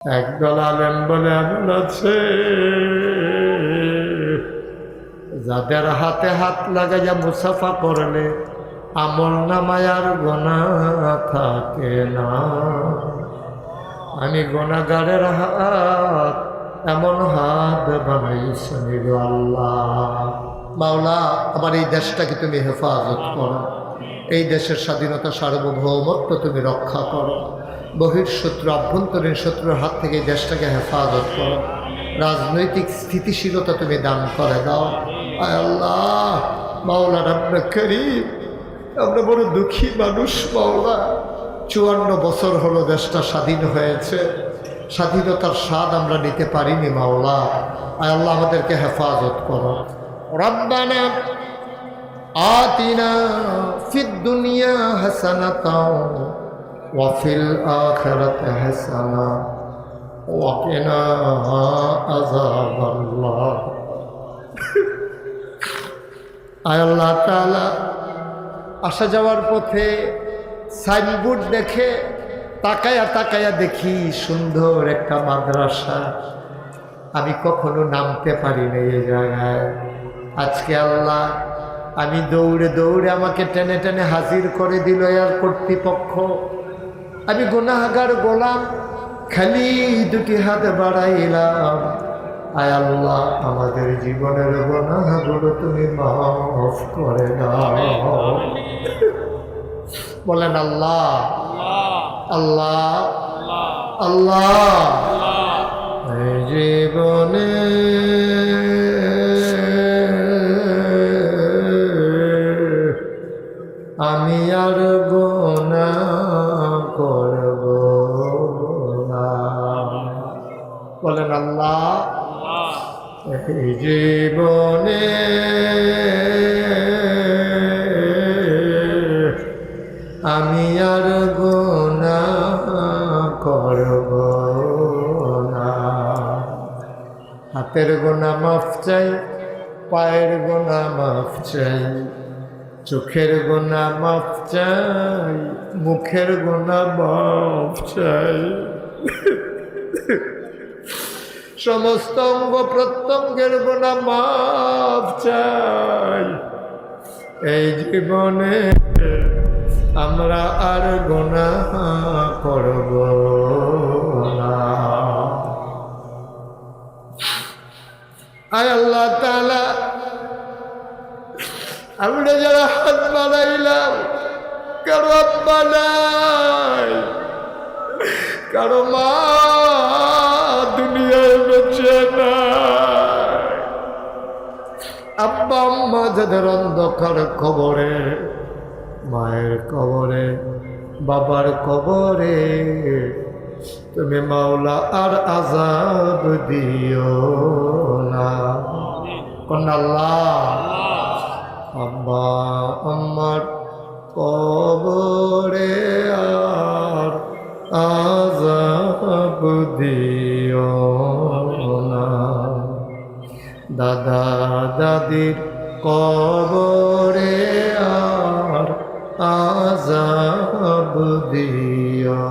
একদল আলেম বলে এমন আছে যাদের হাতে হাত লাগাইয়া মুসাফা করলে আমল নামায়ার গোনা থাকে না। আমি গোনাগারের হাত এমন হাত বানাইছেন গো আল্লাহ। মাওলা, আমার এই দেশটাকে তুমি হেফাজত করো। এই দেশের স্বাধীনতা সার্বভৌমত্ব তুমি রক্ষা করো। বহির্শত্রু আভ্যন্তরীণ শত্রুর হাত থেকে এই দেশটাকে হেফাজত করো রাজনৈতিক স্থিতিশীলতা তুমি দান করে দাও আয় আল্লাহ মাওলা রাব্বে করিম আমরা বড় দুঃখী মানুষ মাওলা চুয়ান্ন বছর হলো দেশটা স্বাধীন হয়েছে স্বাধীনতার স্বাদ আমরা নিতে পারিনি মাওলা আয় আল্লাহ আমাদেরকে হেফাজত করো রব্বানা آتنا في الدنيا حسنة وفي الآخرة حسنة وقنا عذاب الله আয় আল্লাহ তাআলা আসা যাওয়ার পথে সাইনবোর্ড দেখে তাকায়া তাকায়া দেখি সুন্দর একটা মাদ্রাসা আমি কখনো নামতে পারিনি এই জায়গায় আজকে আল্লাহ আমি দৌড়ে দৌড়ে আমাকে টেনে টেনে হাজির করে দিল আর কর্তৃপক্ষ আমি গুনাহাগার গোলাম, খালি দুটি হাত বাড়াইলাম। আয় আল্লাহ, আমাদের জীবনের গুনাহগুলো তুমি মাফ করে দাও। বলেন আল্লাহ। আল্লাহ। আল্লাহ। এই বলেন আল্লাহ। জীবনে আমি আর গোনা করব না। হাতের গোনা মাফ চাই, পায়ের গোনা মাফ চাই, চোখের গোনা মাফ চাই, মুখের গোনা মাফ চাই। সমস্ত অঙ্গ প্রত্যঙ্গের গোনা মাফ চাই। এই জীবনে আমরা আর গোনা করব না। আয় আল্লাহ তাআলা, আমরা যারা হাত বাড়াইলাম, কারও আব্বা নাই কারও মা আম্মা যাদের অন্ধকার কবরে, মায়ের কবরে, বাবার কবরে, তুমি মাওলা আর আজাব দিও না। কোন আল্লাহ, আব্বা আম্মার কবরে আর আজাব দিও না। দাদা দাদির কবরে আর আজাব দিও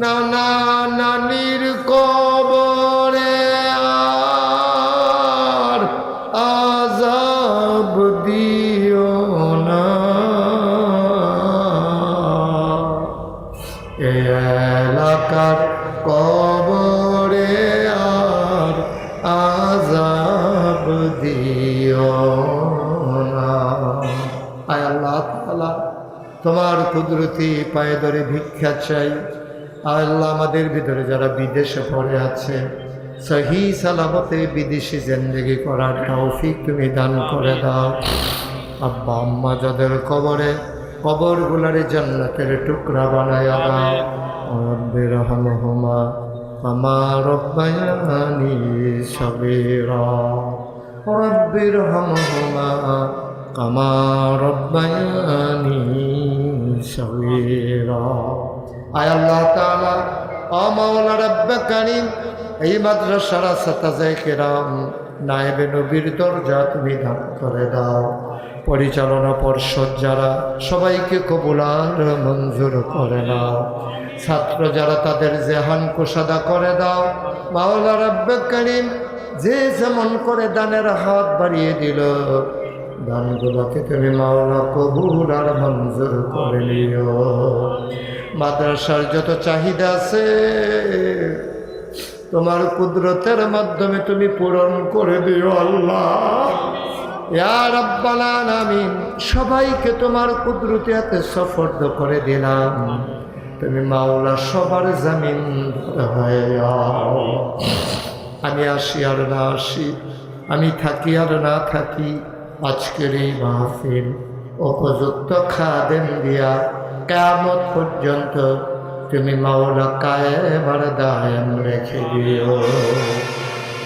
নানা নানির কবরে আর আজাব দিও না। এলাকার কবরে দিও না। আয় আল্লাহ তাআলা, তোমার কুদরতি পায়ে ধরে ভিক্ষা চাই। আল্লাহ, আমাদের ভিতরে যারা বিদেশে পড়ে আছে, সহি সালামতে বিদেশি জিন্দগি করার তৌফিক তুমি দান করে দাও। আব্বা আম্মা যাদের কবরে, কবরগুলারে জান্নাতের টুকরা বানায় দাও। রব্বি রহমহুমা আমার রব্বায়ানি সগীরা। রব্বি রহমহুমা কামা রব্বায়ানি সগীরা। আয় আল্লাহ তাআলা, ও মাওলা রব্বে কারীম এই মাদ্রাসার সাতাজে কেরাম, নায়েবে নবীর দরজা তুমি দান করে দাও। পরিচালনা পর্ষদ যারা, সবাইকে কবুলার মঞ্জুর করে নাও। ছাত্র যারা তাদের জেহান কোষাদা করে দাও। মাওলা রব্বে করিম যে যেমন করে দানের হাত বাড়িয়ে দিল দানগুলোকে তুমি মাওলা কবুল আর মঞ্জুর করে নিও। মাদ্রাসার যত চাহিদা আছে তোমার কুদরতের মাধ্যমে তুমি পূরণ করে দিও আল্লাহ। ইয়া রাব্বাল আলামিন সবাইকে তোমার কুদরতি হাতে সফর্দ করে দিলাম। তুমি মাওলা সবার জামিন হয়ে যাও। আমি আসি আর না আসি, আমি থাকি আর না থাকি, আজকের এই মাহফিল উপযুক্ত খাদেন দিয়া। কেমত পর্যন্ত তুমি মাওলা কায়েম আর দায়াম রেখে দিও।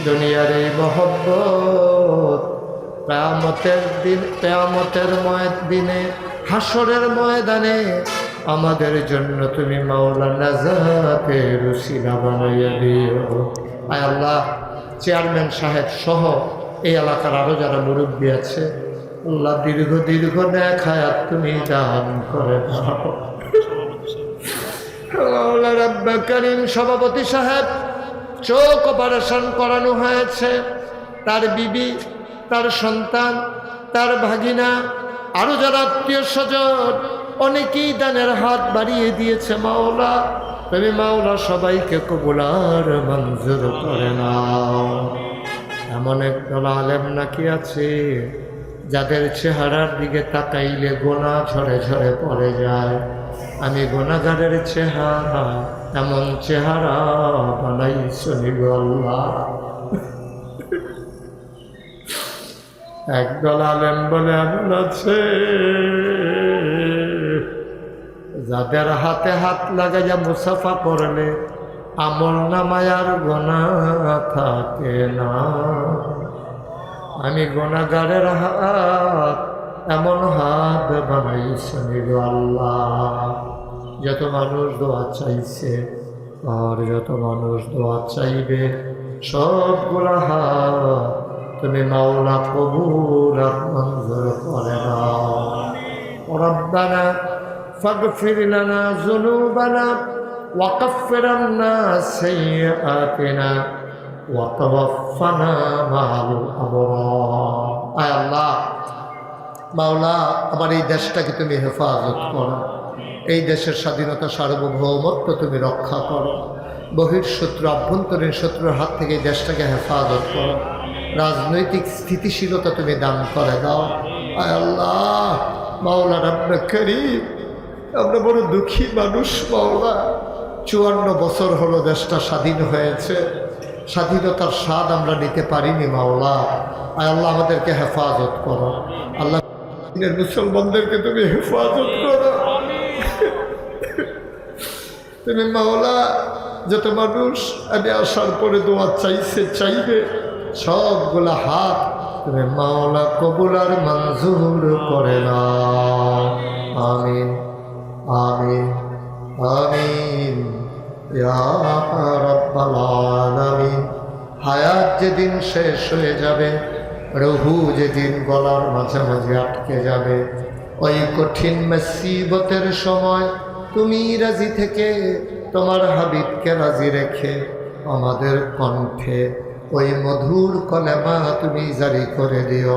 দুনিয়ার এই মহব্বত কেয়ামতের দিন, কেয়ামতের ময়, দিনে হাসরের ময়দানে আমাদের জন্য তুমি মাওলা নাজাতের রুসিলা বানাইয়া দিও। আয় আল্লাহ, চেয়ারম্যান সাহেব সহ এই এলাকার আরও যারা মুরব্বী আছে, আল্লাহ দীর্ঘ দীর্ঘ ন্যাক হায়াত তুমি দান করে সভাপতি সাহেব, চোখ অপারেশন করানো হয়েছে। তার বিবি, তার সন্তান, তার ভাগিনা আরও যারা আত্মীয় স্বজন, অনেকেই দানের হাত বাড়িয়ে দিয়েছে মাওলা। তুমি মাওলা সবাইকে কবুলার মঞ্জুর করে নাও। এমন একদল আলেম নাকি আছে, যাদের চেহারার দিকে তাকাইলে গোনা ঝরে ঝরে পড়ে যায়। আমি গোনাগারের চেহারা, এমন চেহারা বানাই শুনিব আল্লাহ। একদল আলেম বলে এমন আছে। যাদের হাতে হাত লাগাইয়া মুসাফা করলে আমল নামায়ার গোনা থাকে না আমি গোনাগারের হাত এমন হাত বানাই শুনিল আল্লাহ যত মানুষ দোয়া চাইছে আর যত মানুষ দোয়া চাইবে সবগুলা হাত তুমি মাওলা কবুল আর মঞ্জুর করে নাও ربنا فاغفر لنا ذنوبنا وكفر عنا سيئاتنا وتوفنا مع الأبرار আয় আল্লাহ মাওলা আমার এই দেশটাকে তুমি হেফাজত করো এই দেশের স্বাধীনতা সার্বভৌমত্ব তুমি রক্ষা করো বহির শত্রু আভ্যন্তরীণ শত্রুর হাত থেকে এই দেশটাকে হেফাজত করো রাজনৈতিক স্থিতিশীলতা তুমি দান করে দাও আয় আল্লাহ মাওলা রাব্বে করিম আমরা বড় দুঃখী মানুষ, মাওলা। চুয়ান্ন বছর হলো দেশটা স্বাধীন হয়েছে। স্বাধীনতার স্বাদ আমরা নিতে পারিনি, মাওলা। আর আল্লাহ আমাদেরকে হেফাজত করো। আল্লাহ মুসলমানদেরকে তুমি হেফাজত করো। তুমি মাওলা, যত মানুষ, আমি আসার পরে দোয়া চাইছে, চাইবে, সবগুলা হাত তুমি মাওলা কবুলার মঞ্জুর করে না আমিন। আমিন আমিন। ইয়া রাব্বাল আলামিন। হায়াত যেদিন শেষ হয়ে যাবে, রহু যেদিন গলার মাঝামাঝি আটকে যাবে, ওই কঠিন মেসিবতের সময় তুমি রাজি থেকে তোমার হাবিবকে রাজি রেখে আমাদের কণ্ঠে ওই মধুর কলেমা তুমি জারি করে দিও।